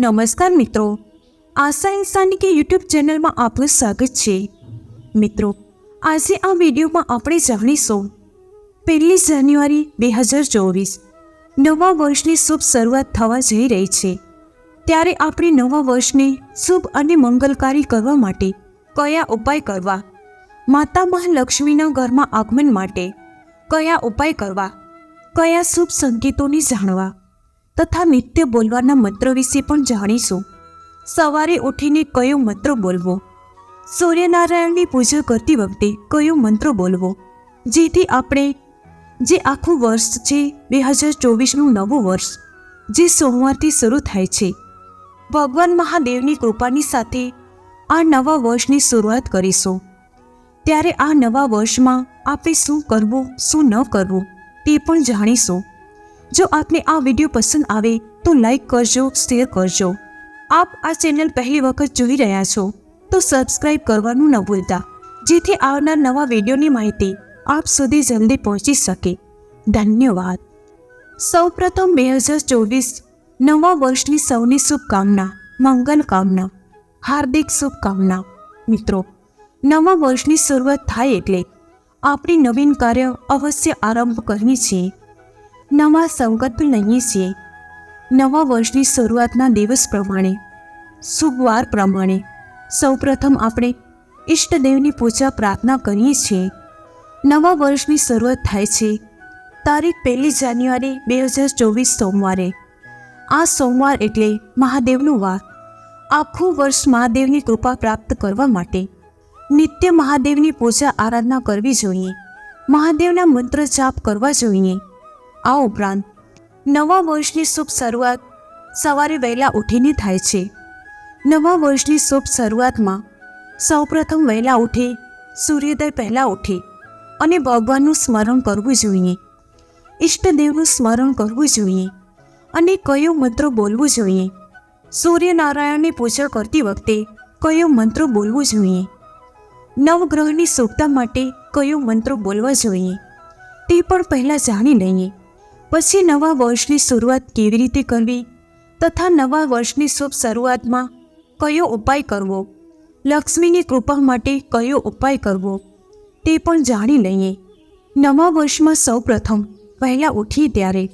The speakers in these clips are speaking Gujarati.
નમસ્કાર મિત્રો. આશા ઇન્સાની કે યુટ્યુબ ચેનલમાં આપનું સ્વાગત છે. મિત્રો, આજે આ વિડીયોમાં આપણે જાણીશું, પહેલી જાન્યુઆરી બે હજાર ચોવીસ, નવા વર્ષની શુભ શરૂઆત થવા જઈ રહી છે. ત્યારે આપણે નવા વર્ષને શુભ અને મંગલકારી કરવા માટે કયા ઉપાય કરવા? માતા મહાલક્ષ્મીના ઘરમાં આગમન માટે કયા ઉપાય કરવા? કયા શુભ સંકેતોને જાણવા? તથા નિત્ય બોલવાના મંત્ર વિશે પણ જાણીશું. સવારે ઉઠીને કયો મંત્ર બોલવો? સૂર્યનારાયણની પૂજા કરતી વખતે કયો મંત્ર બોલવો? જેથી આપણે, જે આખું વર્ષ છે, બે હજાર ચોવીસનું નવું વર્ષ, જે સોમવારથી શરૂ થાય છે, ભગવાન મહાદેવની કૃપાની સાથે આ નવા વર્ષની શરૂઆત કરીશું. ત્યારે આ નવા વર્ષમાં આપણે શું કરવું, શું ન કરવું, તે પણ જાણીશું. જો આપને આ વીડિયો પસંદ આવે તો લાઈક કરજો, શેર કરજો. આપ આ ચેનલ પહેલી વખત જોઈ રહ્યા છો તો સબસ્ક્રાઈબ કરવાનું ન ભૂલતા. જેથી આવનાર નવા વિડીયોની માહિતી આપ સુધી જલ્દી પહોંચી શકે. ધન્યવાદ. સૌપ્રથમ બે હજાર ચોવીસ નવા વર્ષની સૌની શુભકામના, મંગલ કામના, હાર્દિક શુભકામના. મિત્રો, નવા વર્ષની શરૂઆત થાય એટલે આપણી નવીન કાર્ય અવશ્ય આરંભ કરીએ છીએ નવા સંકલ્પ લઈએ છીએ. નવા વર્ષની શરૂઆતના દિવસ પ્રમાણે શુભવાર પ્રમાણે, સૌપ્રથમ આપણે ઈષ્ટદેવની પૂજા પ્રાર્થના કરીએ છીએ. નવા વર્ષની શરૂઆત થાય છે. તારીખ પહેલી જાન્યુઆરી બે હજાર ચોવીસ સોમવારે. આ સોમવાર એટલે મહાદેવનું વાર. આખું વર્ષ મહાદેવની કૃપા પ્રાપ્ત કરવા માટે નિત્ય મહાદેવની પૂજા આરાધના કરવી જોઈએ. મહાદેવના મંત્ર જાપ કરવા જોઈએ. આ ઉપરાંત નવા વર્ષની શુભ શરૂઆત સવારે વહેલા ઉઠીને થાય છે. નવા વર્ષની શુભ શરૂઆતમાં સૌપ્રથમ વહેલા ઉઠી, સૂર્યોદય પહેલાં ઉઠી અને ભગવાનનું સ્મરણ કરવું જોઈએ. ઈષ્ટદેવનું સ્મરણ કરવું જોઈએ અને કયો મંત્ર બોલવું જોઈએ. સૂર્યનારાયણની પૂજા કરતી વખતે કયો મંત્ર બોલવું જોઈએ. નવગ્રહની શુભતા માટે કયો મંત્ર બોલવા જોઈએ. તે પણ પહેલાં જાણી લઈએ. પછી નવા વર્ષની શરૂઆત કેવી રીતે કરવી તથા નવા વર્ષની શુભ શરૂઆતમાં કયો ઉપાય કરવો? લક્ષ્મીની કૃપા માટે કયો ઉપાય કરવો? તે પણ જાણી લઈએ. નવા વર્ષમાં સૌપ્રથમ વહેલા ઉઠીએ ત્યારે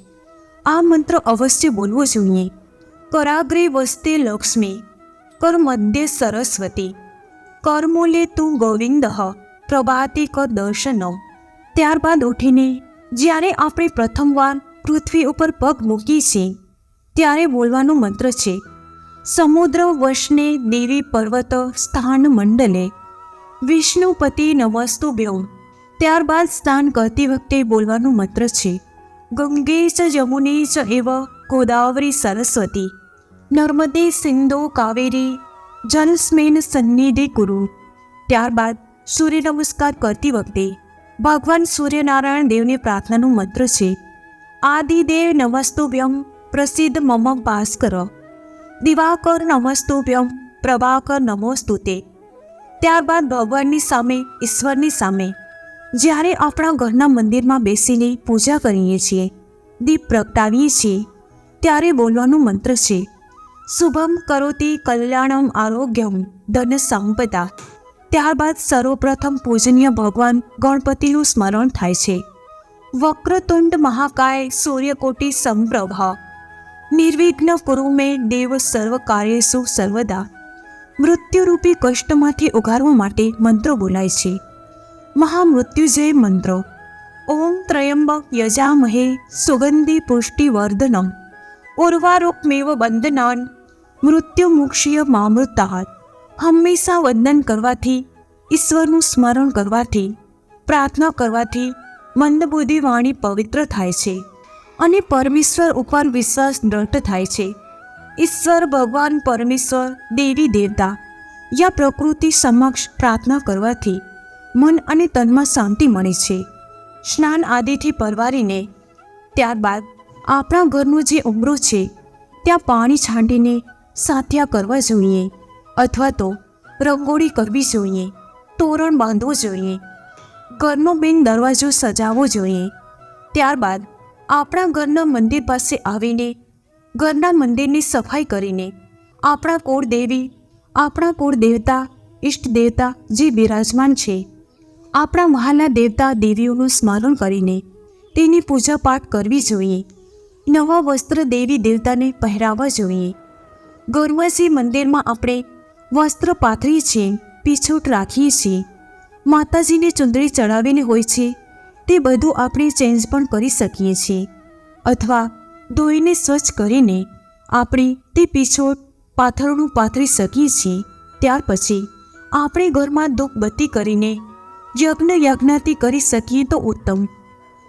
આ મંત્ર અવશ્ય બોલવો જોઈએ. કરાગ્રે વસ્તે લક્ષ્મી, કર મધ્ય સરસ્વતી, કર્મોલે તું ગોવિંદ, પ્રભાતી કર દર્શન ત્યારબાદ ઉઠીને જ્યારે આપણે પ્રથમવાર પૃથ્વી ઉપર પગ મૂકી છે. ત્યારે બોલવાનો મંત્ર છે, સમુદ્ર વશને દેવી પર્વત સ્થાન મંડલે, વિષ્ણુપતિ નમસ્તુભ્યો ત્યારબાદ સ્નાન કરતી વખતે બોલવાનો મંત્ર છે, ગંગે ચ જમુને ચ એવ ગોદાવરી સરસ્વતી, નર્મદે સિંધો કાવેરી, જલસ્મેન સન્નિધિ કુરુ ત્યારબાદ સૂર્ય નમસ્કાર કરતી વખતે ભગવાન સૂર્યનારાયણ દેવની પ્રાર્થનાનું મંત્ર છે આદિદેવ નમસ્તુભ્યમ પ્રસિદ્ધ મમ ભાસ્કર દિવાકર નમસ્તુભ્યમ પ્રભાકર નમોસ્તુતે ત્યારબાદ ભગવાનની સામે, ઈશ્વરની સામે, જ્યારે આપણા ઘરના મંદિરમાં બેસીને પૂજા કરીએ છીએ, દીપ પ્રગટાવીએ છીએ, ત્યારે બોલવાનું મંત્ર છે, શુભમ કરોતી કલ્યાણમ આરોગ્યમ ધન સંપદા. ત્યારબાદ સર્વપ્રથમ પૂજનીય ભગવાન ગણપતિનું સ્મરણ થાય છે. વક્રતુંડ મહાકાય સૂર્યકોટી સંપ્રભ. નિર્વિઘ્ન કુરુ મે દેવ સર્વ કાર્યેષુ સર્વદા. મૃત્યુરૂપી કષ્ટમાંથી ઉગારવા માટે મંત્રો બોલાય છે. મહામૃત્યુજય મંત્રો. ઓમ ત્રયંબક યજામહે સુગંધી પુષ્ટિવર્ધનમ. ઉર્વારોપમેવ બંધનાન. મૃત્યુમુક્ષીય મામૃતાત હંમેશા વંદન કરવાથી, ઈશ્વરનું સ્મરણ કરવાથી, પ્રાર્થના કરવાથી મંદબુદ્ધિ વાણી પવિત્ર થાય છે અને પરમેશ્વર ઉપર વિશ્વાસ દ્રઢ થાય છે. ઈશ્વર, ભગવાન, પરમેશ્વર, દેવી, દેવતા યા પ્રકૃતિ સમક્ષ પ્રાર્થના કરવાથી મન અને તનમાં શાંતિ મળે છે. સ્નાન આદિથી પરવારીને ત્યારબાદ આપણા ઘરનું જે ઉમરો છે, ત્યાં પાણી છાંટીને સાથિયા કરવા જોઈએ અથવા તો રંગોળી કરવી જોઈએ, તોરણ બાંધવું જોઈએ ઘરનો બેન દરવાજો સજાવવો જોઈએ. ત્યારબાદ આપણા ઘરના મંદિર પાસે આવીને ઘરના મંદિરની સફાઈ કરીને આપણા કુળ દેવી આપણા કુળ દેવતા ઈષ્ટ દેવતા જે બિરાજમાન છે, આપણા મહાલના દેવતા દેવીઓનું સ્મરણ કરીને તેની પૂજાપાઠ કરવી જોઈએ. નવા વસ્ત્ર દેવી દેવતાને પહેરાવવા જોઈએ. ગૌરવસી મંદિરમાં આપણે વસ્ત્ર પાથરીએ છીએ પીછોટ રાખીએ છીએ. માતાજીને ચુંદડી ચડાવીને હોય છે. તે બધું આપણે ચેન્જ પણ કરી શકીએ છીએ. અથવા ધોઈને સ્વચ્છ કરીને આપણે તે પીછોટ પાથરણું પાથરી શકીએ છીએ. ત્યાર પછી આપણે ઘરમાં ધૂપબત્તી કરીને યજ્ઞ યજ્ઞાથી કરી શકીએ તો ઉત્તમ.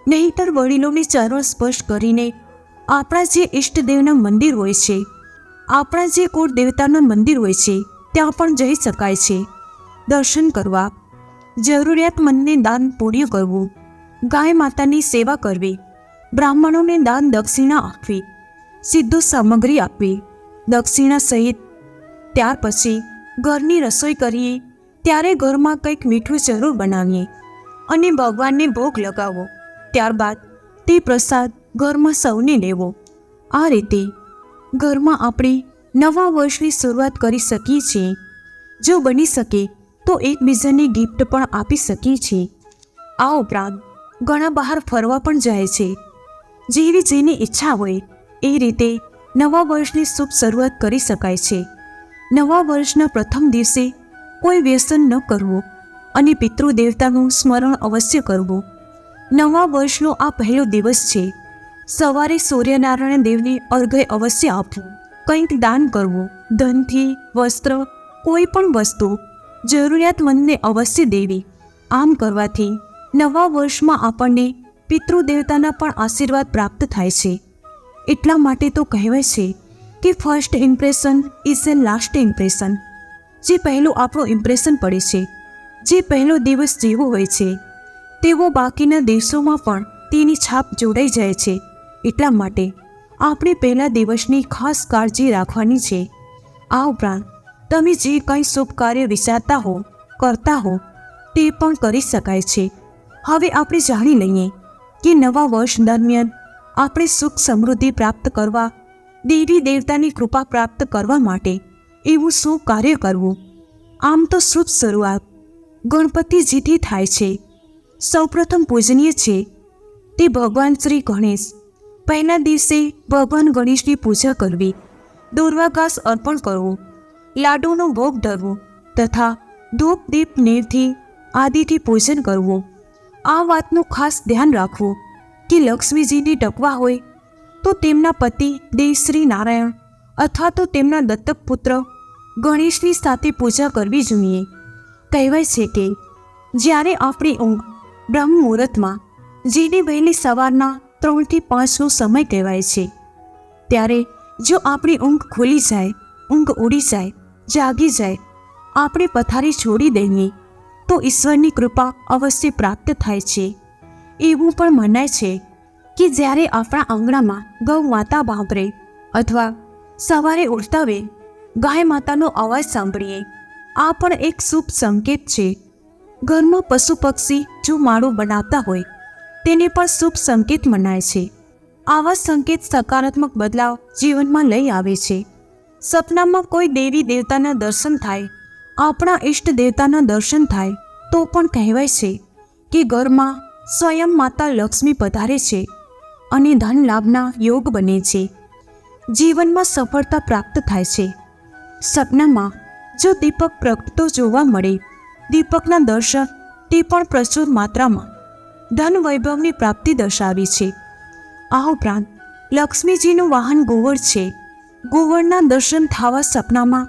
નહીંતર વડીલોને ચરણ સ્પર્શ કરીને આપણા જે ઈષ્ટદેવના મંદિર હોય છે, આપણા જે કુળ દેવતાના મંદિર હોય છે, ત્યાં પણ જઈ શકાય છે. દર્શન કરવા જરૂરિયાતમંદને દાન પુણ્ય કરવું. ગાય માતાની સેવા કરવી. બ્રાહ્મણોને દાન દક્ષિણા આપવી. સીધું સામગ્રી આપવી. દક્ષિણા સહિત ત્યાર પછી ઘરની રસોઈ કરીએ. ત્યારે ઘરમાં કંઈક મીઠું જરૂર બનાવીએ અને ભગવાનને ભોગ લગાવો. ત્યારબાદ તે પ્રસાદ ઘરમાં સૌને લેવો આ રીતે ઘરમાં આપણે નવા વર્ષની શરૂઆત કરી શકીએ છીએ. જો બની શકે તો એકબીજાને ગિફ્ટ પણ આપી શકીએ છીએ. આ ઉપરાંત, ઘણા બહાર ફરવા પણ જાય છે. જેવી જેની ઈચ્છા હોય, એ રીતે નવા વર્ષની શુભ શરૂઆત કરી શકાય છે. નવા વર્ષના પ્રથમ દિવસે કોઈ વ્યસન ન કરવું અને પિતૃદેવતાનું સ્મરણ અવશ્ય કરવું. નવા વર્ષનો આ પહેલો દિવસ છે. સવારે સૂર્યનારાયણ દેવને અર્ઘ્ય અવશ્ય આપવું. કંઈક દાન કરવું, ધનથી, વસ્ત્ર, કોઈ પણ વસ્તુ જરૂરિયાતમંદને અવશ્ય દેવી. આમ કરવાથી નવા વર્ષમાં આપણને પિતૃદેવતાના પણ આશીર્વાદ પ્રાપ્ત થાય છે. એટલા માટે તો કહેવાય છે કે first impression is a last impression જે પહેલું આપણું ઇમ્પ્રેશન પડે છે, જે પહેલો દિવસ જેવો હોય છે, તેવો બાકીના દિવસોમાં પણ તેની છાપ જોડાઈ જાય છે. એટલા માટે આપણે પહેલા દિવસની ખાસ કાળજી રાખવાની છે. આ ઉપરાંત તમે જે કંઈ શુભ કાર્ય વિચારતા હો, કરતા હો, તે પણ કરી શકાય છે. હવે આપણે જાણી લઈએ કે નવા વર્ષ દરમિયાન આપણે સુખ સમૃદ્ધિ પ્રાપ્ત કરવા, દેવી દેવતાની કૃપા પ્રાપ્ત કરવા માટે એવું શું કાર્ય કરવું? આમ તો શુભ શરૂઆત ગણપતિજીથી થાય છે. સૌપ્રથમ પૂજનીય છે. તે ભગવાન શ્રી ગણેશ પહેલા દિવસે ભગવાન ગણેશની પૂજા કરવી, દુર્વાઘાસ અર્પણ કરવું લાડુનો ભોગ ધરવો તથા ધૂપ દીપ નેવથી આદિથી પૂજન કરવું. આ વાતનું ખાસ ધ્યાન રાખવું કે લક્ષ્મીજીને ટકવા હોય તો તેમના પતિ દેવશ્રી નારાયણ અથવા તો તેમના દત્તક પુત્ર ગણેશની સાથે પૂજા કરવી જોઈએ. કહેવાય છે કે જ્યારે આપણી ઊંઘ બ્રહ્મ મુહૂર્તમાં જેને વહેલી સવારના ત્રણથી પાંચનો સમય કહેવાય છે, ત્યારે જો આપણી ઊંઘ ખુલી જાય, ઊંઘ ઉડી જાય જાગી જાય. આપણે પથારી છોડી દઈએ તો ઈશ્વરની કૃપા અવશ્ય પ્રાપ્ત થાય છે. એવું પણ મનાય છે કે જ્યારે આપણા આંગણામાં ગૌ માતા બાંભરે અથવા સવારે ઉઠતા વે ગાય માતાનો અવાજ સાંભળીએ, આ પણ એક શુભ સંકેત છે. ઘરમાં પશુ પક્ષી જો માળું બનાવતા હોય, તેને પણ શુભ સંકેત મનાય છે. આવા સંકેત સકારાત્મક બદલાવ જીવનમાં લઈ આવે છે. સપનામાં કોઈ દેવી દેવતાના દર્શન થાય, આપણા ઈષ્ટ દેવતાના દર્શન થાય, તો પણ કહેવાય છે કે ઘરમાં સ્વયં માતા લક્ષ્મી પધારે છે અને ધન લાભના યોગ બને છે. જીવનમાં સફળતા પ્રાપ્ત થાય છે. સપનામાં જો દીપક પ્રગટતો જોવા મળે, દીપકના દર્શન તે પણ પ્રચુર માત્રામાં ધન વૈભવની પ્રાપ્તિ દર્શાવી છે. આ ઉપરાંત લક્ષ્મીજીનું વાહન ગોવર છે. ગોવળના દર્શન થવા સપનામાં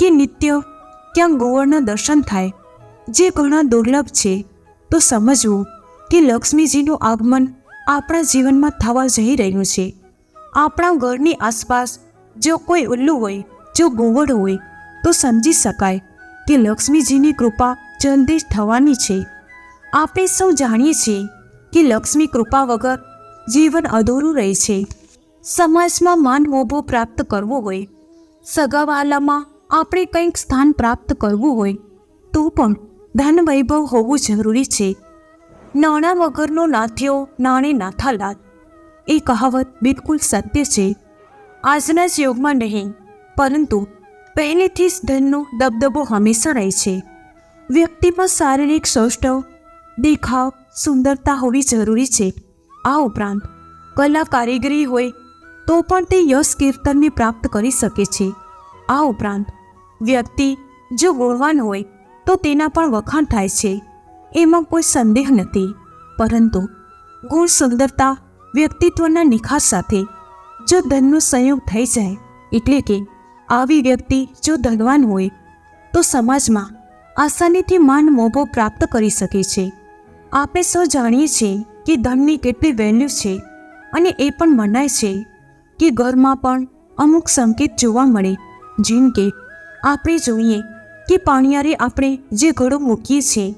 કે નિત્ય ક્યાં ગોવળના દર્શન થાય, જે ઘણા દુર્લભ છે, તો સમજવું કે લક્ષ્મીજીનું આગમન આપણા જીવનમાં થવા જઈ રહ્યું છે. આપણા ઘરની આસપાસ જો કોઈ ઉલ્લુ હોય, જો ગોવળ હોય, તો સમજી શકાય કે લક્ષ્મીજીની કૃપા જલ્દી જ થવાની છે. આપણે સૌ જાણીએ છીએ કે લક્ષ્મી કૃપા વગર જીવન અધૂરું રહે છે. સમાજમાં માન મોભો પ્રાપ્ત કરવો હોય, સગાવાલામાં આપણે કંઈક સ્થાન પ્રાપ્ત કરવું હોય, તો પણ ધન વૈભવ હોવું જરૂરી છે. નાણાં વગરનો નાથ્યો નાણે નાથાલાલ એ કહાવત બિલકુલ સત્ય છે. આજના જ યુગમાં નહીં, પરંતુ પહેલેથી જ ધનનો દબદબો હંમેશા રહે છે. વ્યક્તિમાં શારીરિક સૌષ્ઠવ, દેખાવ, સુંદરતા હોવી જરૂરી છે. આ ઉપરાંત કલા કારીગરી હોય તો પણ તે યશ કીર્તનને પ્રાપ્ત કરી શકે છે. આ ઉપરાંત, વ્યક્તિ જો ગુણવાન હોય, તો તેના પણ વખાણ થાય છે. એમાં કોઈ સંદેહ નથી. પરંતુ, ગુણ સુંદરતા વ્યક્તિત્વના નિખાસ સાથે, જો ધનનો સંયોગ થઈ જાય, એટલે કે આવી વ્યક્તિ જો ધનવાન હોય, તો સમાજમાં આસાનીથી માન મોભો પ્રાપ્ત કરી શકે છે. આપણે સૌ જાણીએ છીએ કે ધનની કેટલી વેલ્યુ છે અને એ પણ મનાય છે. કે ઘરમાં પણ અમુક સંકેત જોવા મળે. જેમ કે, આપણે જોઈએ કે પાણીયારે આપણે જે ઘડો મૂકીએ છીએ,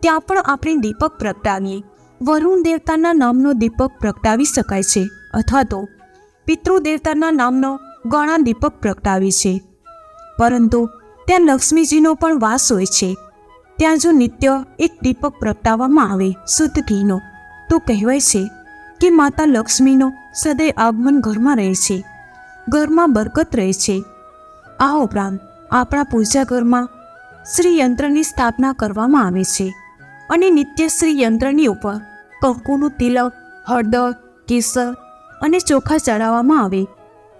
ત્યાં પણ આપણે દીપક પ્રગટાવીએ. વરુણ દેવતાના નામનો દીપક પ્રગટાવી શકાય છે, અથવા તો પિતૃ દેવતાના નામનો ઘણા દીપક પ્રગટાવે છે. પરંતુ ત્યાં લક્ષ્મીજીનો પણ વાસ હોય છે. ત્યાં જો નિત્ય એક દીપક પ્રગટાવવામાં આવે શુદ્ધ ઘીનો, તો કહેવાય છે કે માતા લક્ષ્મીનો સદૈવ આગમન ઘરમાં રહે છે. ઘરમાં બરકત રહે છે. આ ઉપરાંત આપણા પૂજા ઘરમાં શ્રી યંત્રની સ્થાપના કરવામાં આવે છે અને નિત્ય શ્રી યંત્રની ઉપર કંકુનું તિલક, હળદર, કેસર અને ચોખા ચડાવવામાં આવે,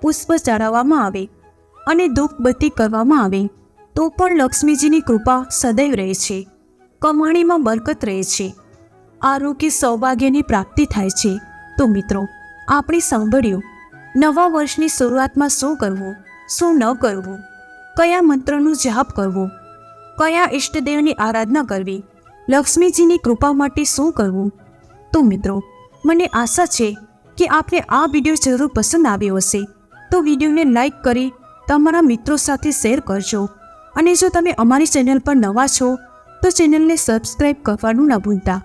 પુષ્પ ચડાવવામાં આવે અને ધૂપબત્તી કરવામાં આવે, તો પણ લક્ષ્મીજીની કૃપા સદૈવ રહે છે. કમાણીમાં બરકત રહે છે. આરોગ્ય સૌભાગ્યની પ્રાપ્તિ થાય છે. તો મિત્રો આપણે સાંભળ્યું. નવા વર્ષની શરૂઆતમાં શું કરવું? શું ન કરવું? કયા મંત્રનું જાપ કરવો? કયા ઈષ્ટદેવની આરાધના કરવી? લક્ષ્મીજીની કૃપા માટે શું કરવું? તો મિત્રો, મને આશા છે કે આપને આ વીડિયો જરૂર પસંદ આવ્યો હશે. તો વિડીયોને લાઇક કરી તમારા મિત્રો સાથે શેર કરજો. અને જો તમે અમારી ચેનલ પર નવા છો, તો ચેનલને સબસ્ક્રાઈબ કરવાનું ન ભૂલતા.